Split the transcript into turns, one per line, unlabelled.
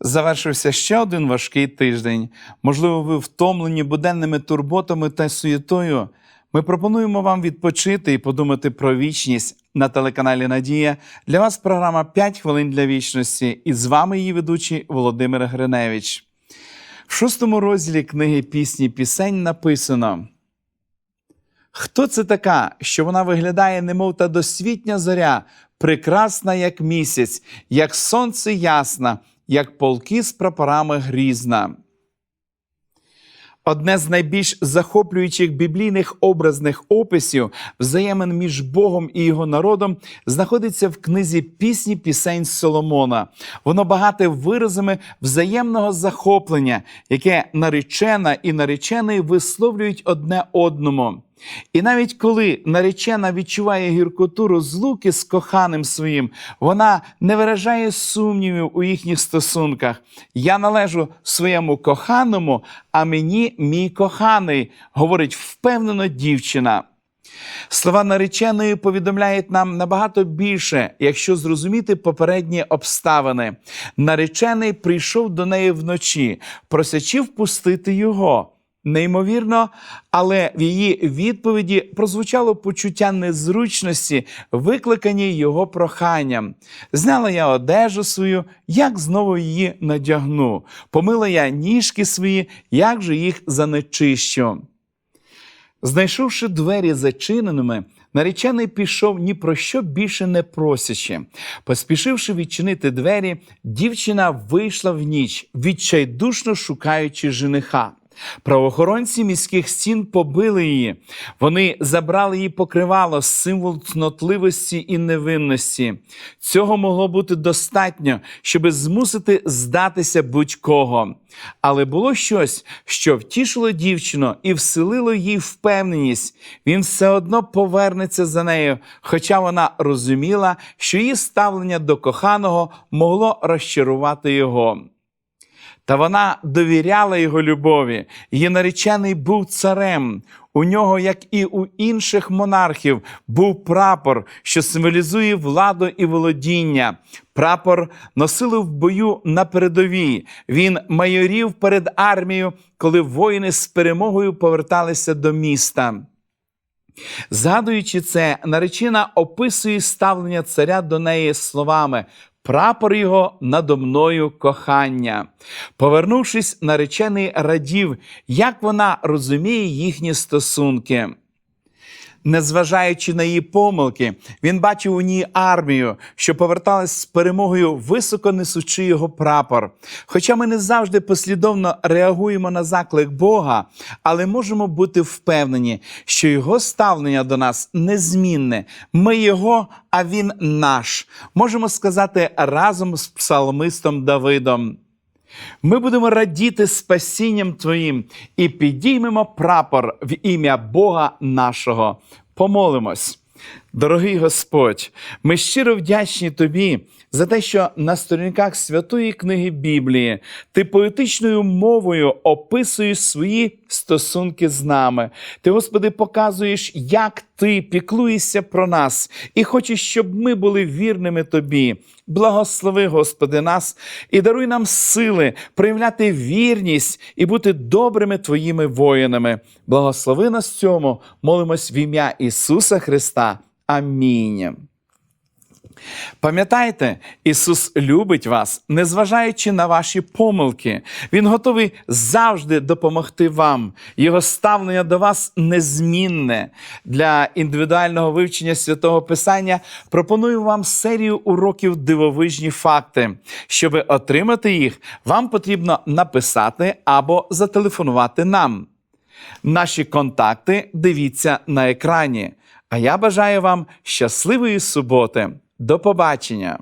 Завершився ще один важкий тиждень. Можливо, ви втомлені буденними турботами та суєтою. Ми пропонуємо вам відпочити і подумати про вічність на телеканалі Надія. Для вас програма «5 хвилин для вічності. І з вами її ведучий Володимир Гриневич. В шостому розділі книги пісні пісень написано: Хто це така, що вона виглядає, немов та досвітня зоря, прекрасна, як місяць, як сонце ясна, як полки з прапорами грізна. Одне з найбільш захоплюючих біблійних образних описів взаємин між Богом і його народом знаходиться в книзі пісні пісень Соломона. Воно багате виразами взаємного захоплення, яке наречена і наречений висловлюють одне одному. І навіть коли наречена відчуває гіркоту розлуки з коханим своїм, вона не виражає сумнівів у їхніх стосунках. Я належу своєму коханому, а мені мій коханий, говорить впевнено дівчина. Слова нареченої повідомляють нам набагато більше, якщо зрозуміти попередні обставини. Наречений прийшов до неї вночі, просячи впустити його. Неймовірно, але в її відповіді прозвучало почуття незручності, викликані його проханням. Зняла я одежу свою, як знову її надягну. Помила я ніжки свої, як же їх занечищу. Знайшовши двері зачиненими, наречений пішов ні про що більше не просячи. Поспішивши відчинити двері, дівчина вийшла в ніч, відчайдушно шукаючи жениха. Правоохоронці міських стін побили її. Вони забрали її покривало символ цнотливості і невинності. Цього могло бути достатньо, щоб змусити здатися будь-кого. Але було щось, що втішило дівчину і вселило їй впевненість. Він все одно повернеться за нею, хоча вона розуміла, що її ставлення до коханого могло розчарувати його. Та вона довіряла його любові. Її наречений був царем. У нього, як і у інших монархів, був прапор, що символізує владу і володіння. Прапор носили в бою на передовій. Він майорів перед армією, коли воїни з перемогою поверталися до міста. Згадуючи це, наречена описує ставлення царя до неї словами. Прапор його надо мною кохання. Повернувшись, наречений радів, як вона розуміє їхні стосунки. Незважаючи на її помилки, він бачив у ній армію, що поверталась з перемогою, високо несучи його прапор. Хоча ми не завжди послідовно реагуємо на заклик Бога, але можемо бути впевнені, що його ставлення до нас незмінне. Ми його, а він наш. Можемо сказати разом з псалмистом Давидом. Ми будемо радіти спасінням Твоїм і підіймемо прапор в ім'я Бога нашого. Помолимось. Дорогий Господь, ми щиро вдячні Тобі за те, що на сторінках святої книги Біблії ти поетичною мовою описуєш свої стосунки з нами. Ти, Господи, показуєш, як ти піклуєшся про нас і хочеш, щоб ми були вірними Тобі. Благослови, Господи, нас і даруй нам сили проявляти вірність і бути добрими Твоїми воїнами. Благослови нас цьому, молимось в ім'я Ісуса Христа. Амінь. Пам'ятайте, Ісус любить вас, незважаючи на ваші помилки. Він готовий завжди допомогти вам. Його ставлення до вас незмінне. Для індивідуального вивчення святого Писання пропоную вам серію уроків дивовижні факти. Щоб отримати їх, вам потрібно написати або зателефонувати нам. Наші контакти дивіться на екрані. А я бажаю вам щасливої суботи. До побачення!